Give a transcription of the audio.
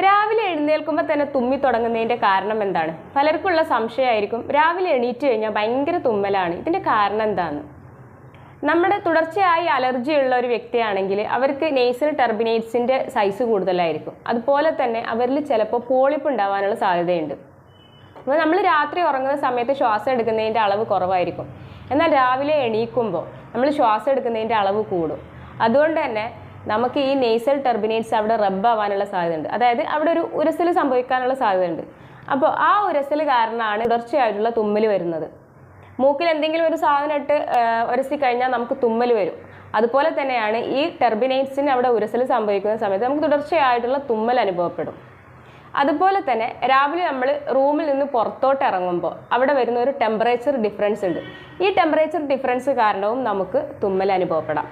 രാവിലെ എഴുന്നേൽക്കുമ്പോൾ തന്നെ തുമ്മി തുടങ്ങുന്നതിന്റെ കാരണം എന്താണ്? പലർക്കുള്ള സംശയമായിരിക്കും. രാവിലെ എണീറ്റ് കഴിഞ്ഞാൽ ഭയങ്കര തുമ്മലാണ്. ഇതിന്റെ കാരണം എന്താണ്? നമ്മുടെ തുടർച്ചയായി അലർജി ഉള്ള ഒരു വ്യക്തിയാണെങ്കിൽ അവർക്ക് നെയ്സൽ ടെർബിനേറ്റ്സിന്റെ സൈസ് കൂടുതലായിരിക്കും. അതുപോലെ തന്നെ അവരിൽ ചിലപ്പോൾ പോളിപ്പ് ഉണ്ടാവാനുള്ള സാധ്യതയുണ്ട്. അപ്പോൾ നമ്മൾ രാത്രി ഉറങ്ങുന്ന സമയത്ത് ശ്വാസം എടുക്കുന്നതിന്റെ അളവ് കുറവായിരിക്കും. എന്നാൽ രാവിലെ എണീക്കുമ്പോൾ നമ്മൾ ശ്വാസം എടുക്കുന്നതിന്റെ അളവ് കൂടും. അതുകൊണ്ട് തന്നെ നമുക്ക് ഈ നെയ്സൽ ടെർബിനേറ്റ്സ് അവിടെ റബ്ബാവാനുള്ള സാധ്യതയുണ്ട്. അതായത് അവിടെ ഒരു ഉരസൽ സംഭവിക്കാനുള്ള സാധ്യതയുണ്ട്. അപ്പോൾ ആ ഉരസൽ കാരണമാണ് തുടർച്ചയായിട്ടുള്ള തുമ്മൽ വരുന്നത്. മൂക്കിൽ എന്തെങ്കിലും ഒരു സാധനം ഇട്ട് ഉരസി കഴിഞ്ഞാൽ നമുക്ക് തുമ്മൽ വരും. അതുപോലെ തന്നെയാണ് ഈ ടെർബിനേറ്റ്സിന് അവിടെ ഉരസൽ സംഭവിക്കുന്ന സമയത്ത് നമുക്ക് തുടർച്ചയായിട്ടുള്ള തുമ്മൽ അനുഭവപ്പെടും. അതുപോലെ തന്നെ രാവിലെ നമ്മൾ റൂമിൽ നിന്ന് പുറത്തോട്ട് ഇറങ്ങുമ്പോൾ അവിടെ വരുന്ന ഒരു ടെമ്പറേച്ചർ ഡിഫറൻസ് ഉണ്ട്. ഈ ടെമ്പറേച്ചർ ഡിഫറൻസ് കാരണവും നമുക്ക് തുമ്മൽ അനുഭവപ്പെടാം.